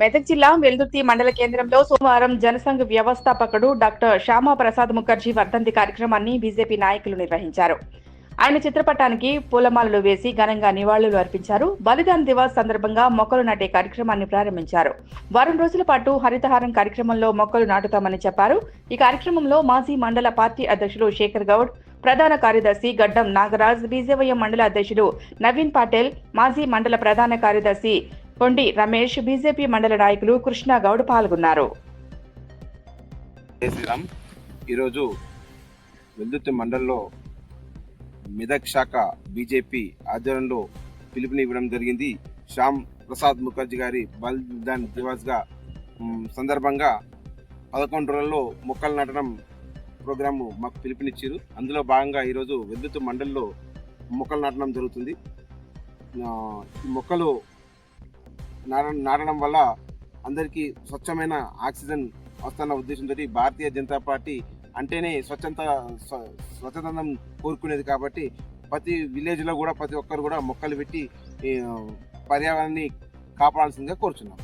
మెదక్ జిల్లా వెల్దుర్తి మండల కేంద్రంలో సోమవారం జనసంఘ్ వ్యవస్థాపకుడు డాక్టర్ శ్యామా ప్రసాద్ ముఖర్జీ వర్ధంతి కార్యక్రమాన్ని బీజేపీ నాయకులు నిర్వహించారు. ఆయన చిత్రపటానికి పూలమాలలు వేసి ఘనంగా నివాళులు అర్పించారు. బలిదాన్ దివాస్ సందర్భంగా మొక్కలు నాటే కార్యక్రమాన్ని ప్రారంభించారు. వారం రోజుల పాటు హరితహారం కార్యక్రమంలో మొక్కలు నాటుతామని చెప్పారు. ఈ కార్యక్రమంలో మాజీ మండల పార్టీ అధ్యక్షులు శేఖర్ గౌడ్ ప్రధాన కార్యదర్శి గడ్డం నాగరాజ్ బీజేవైఎం మండల అధ్యక్షుడు నవీన్ పాటేల్ మాజీ మండల ప్రధాన కార్యదర్శి కొండి రమేష్ బీజేపీ మండల నాయకులు కృష్ణగౌడ్ పాల్గొన్నారు. శ్రీరామ్. ఈరోజు వెల్దుర్తి మండలంలో మెదక్ శాఖ బీజేపీ ఆధ్వర్యంలో పిలుపునివ్వడం జరిగింది. శ్యామ్ ప్రసాద్ ముఖర్జీ గారి బలిదాన్ దివాస్గా సందర్భంగా పదకొండు రోజుల్లో మొక్కలు నాటడం ప్రోగ్రాము మాకు పిలుపునిచ్చారు. అందులో భాగంగా ఈరోజు వెల్దుర్తి మండల్లో మొక్కలు నాటడం జరుగుతుంది. ఈ మొక్కలు నాటడం వల్ల అందరికీ స్వచ్ఛమైన ఆక్సిజన్ వస్తున్న ఉద్దేశంతో భారతీయ జనతా పార్టీ అంటేనే స్వచ్ఛంత స్వ- స్వచ్ఛందం కోరుకునేది కాబట్టి ప్రతి విలేజ్లో కూడా ప్రతి ఒక్కరు కూడా మొక్కలు పెట్టి పర్యావరణాన్ని కాపాడాల్సిందిగా కోరుచున్నాం.